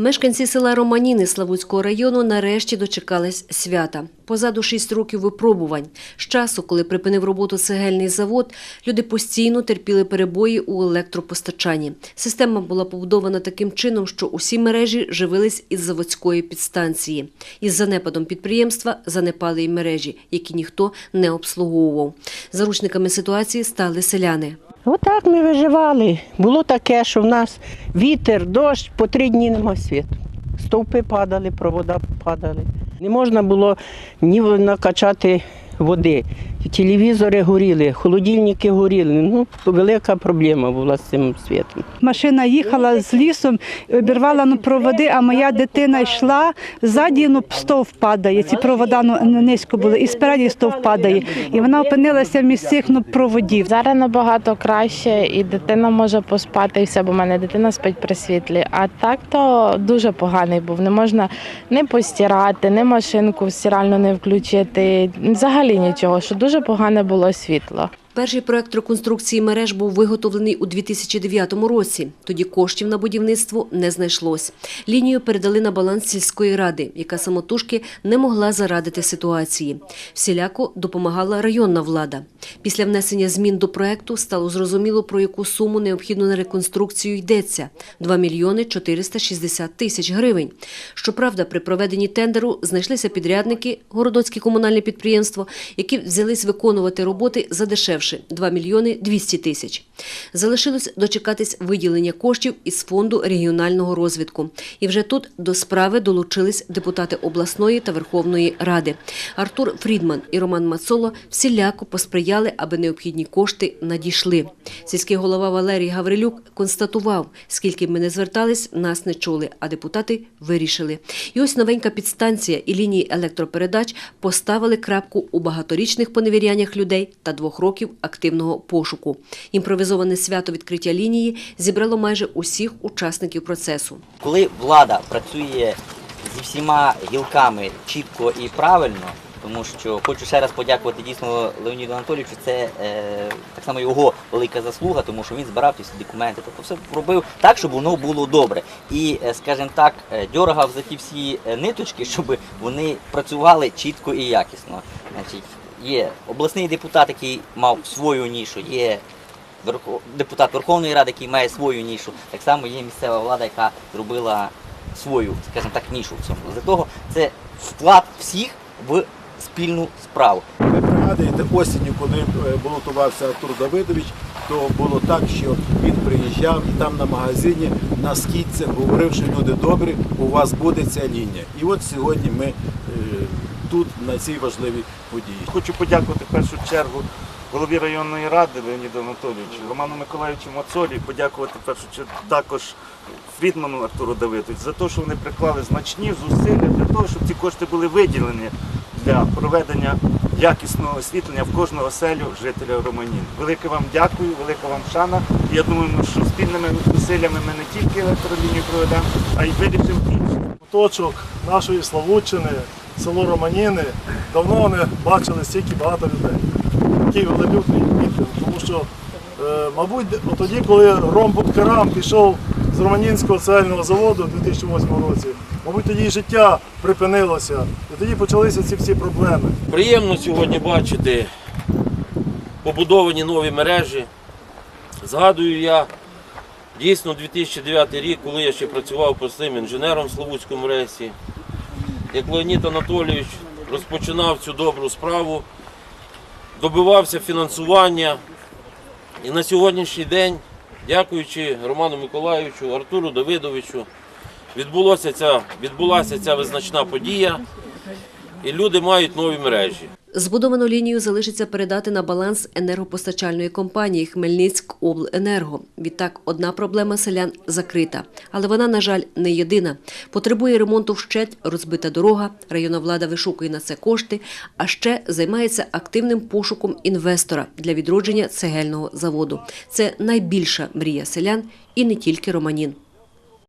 Мешканці села Романіни Славутського району нарешті дочекались свята. Позаду шість років випробувань. З часу, коли припинив роботу цегельний завод, люди постійно терпіли перебої у електропостачанні. Система була побудована таким чином, що усі мережі живились із заводської підстанції. Із занепадом підприємства занепали й мережі, які ніхто не обслуговував. Заручниками ситуації стали селяни. Отак ми виживали. Було таке, що в нас вітер, дощ, по три дні нема світу. Стовпи падали, провода падали. Не можна було ні накачати води. Телевізори горіли, холодильники горіли. Ну, велика проблема була з цим світом. Машина їхала з лісом, обірвала ну, проводи, а моя дитина йшла, ззаді ну, стовп падає, ці провода ну, низько були, і спереді стовп падає. І вона опинилася між цих ну, проводів. Зараз набагато краще, і дитина може поспати і все, бо в мене дитина спить при світлі. А так то дуже поганий був. Не можна не постирати, не машинку стиральну не включити. Взагалі нічого, що дуже погане було світло. Перший проект реконструкції мереж був виготовлений у 2009 році. Тоді коштів на будівництво не знайшлось. Лінію передали на баланс сільської ради, яка самотужки не могла зарадити ситуації. Всіляко допомагала районна влада. Після внесення змін до проекту стало зрозуміло, про яку суму необхідно на реконструкцію йдеться – 2 мільйони 460 тисяч гривень. Щоправда, при проведенні тендеру знайшлися підрядники, Городоцьке комунальне підприємство, які взялись виконувати роботи за дешевше – 2 мільйони 200 тисяч. Залишилось дочекатись виділення коштів із фонду регіонального розвитку. І вже тут до справи долучились депутати обласної та Верховної Ради. Артур Фрідман і Роман Мацоло всіляко посприяли, аби необхідні кошти надійшли. Сільський голова Валерій Гаврилюк констатував, скільки ми не звертались, нас не чули, а депутати вирішили. І ось новенька підстанція і лінії електропередач поставили крапку у багаторічних поневіряннях людей та двох років активного пошуку. Імпровізоване свято відкриття лінії зібрало майже усіх учасників процесу. Коли влада працює зі всіма гілками чітко і правильно, тому що хочу ще раз подякувати дійсно Леоніду Анатолійовичу, це е, так само його велика заслуга, тому що він збирав ті всі документи, тобто все робив так, щоб воно було добре. І, е, скажімо так, е, дьоргав за ті всі е, ниточки, щоб вони працювали чітко і якісно. Значить, є обласний депутат, який мав свою нішу, є депутат Верховної Ради, який має свою нішу, так само є місцева влада, яка зробила свою, скажімо так, нішу в цьому. За того це вклад всіх в спільну справу. Ви пригадуєте осінню, коли е, балотувався Артур Давидович, то було так, що він приїжджав і там на магазині на скидцях говорив, що люди добрі, у вас буде ця лінія. І от сьогодні ми тут на цій важливій події. Хочу подякувати в першу чергу голові районної ради Леоніду Анатолійовичу, Роману Миколаївичу Мацолі, подякувати в першу чергу також Фрідману Артуру Давидовичу за те, що вони приклали значні зусилля для того, щоб ці кошти були виділені для проведення якісного освітлення в кожну оселю жителя Романін. Велике вам дякую, велика вам шана. І Я думаю, ну, що спільними зусиллями ми не тільки електролінію проведемо, а й вирішимо інші. куточок нашої Славутчини, село Романіни, давно не бачили стільки багато людей. Такий велелюдний мітинг, тому що, е, мабуть, тоді, коли Ром Будкарам пішов з Романінського цельного заводу у 2008 році, мабуть, тоді і життя припинилося, і тоді почалися ці всі проблеми. Приємно сьогодні бачити побудовані нові мережі. Згадую я дійсно 2009 рік, коли я ще працював простим інженером в Славутському рейсі. Як Леонід Анатолійович розпочинав цю добру справу, добивався фінансування. І на сьогоднішній день, дякуючи Роману Миколаївичу, Артуру Давидовичу, відбулася ця, відбулася ця визначна подія, і люди мають нові мережі. Збудовану лінію залишиться передати на баланс енергопостачальної компанії Хмельницькобленерго. Відтак, одна проблема селян закрита. Але вона, на жаль, не єдина. Потребує ремонту вщеть, розбита дорога, районна влада вишукує на це кошти, а ще займається активним пошуком інвестора для відродження цегельного заводу. Це найбільша мрія селян і не тільки Романін.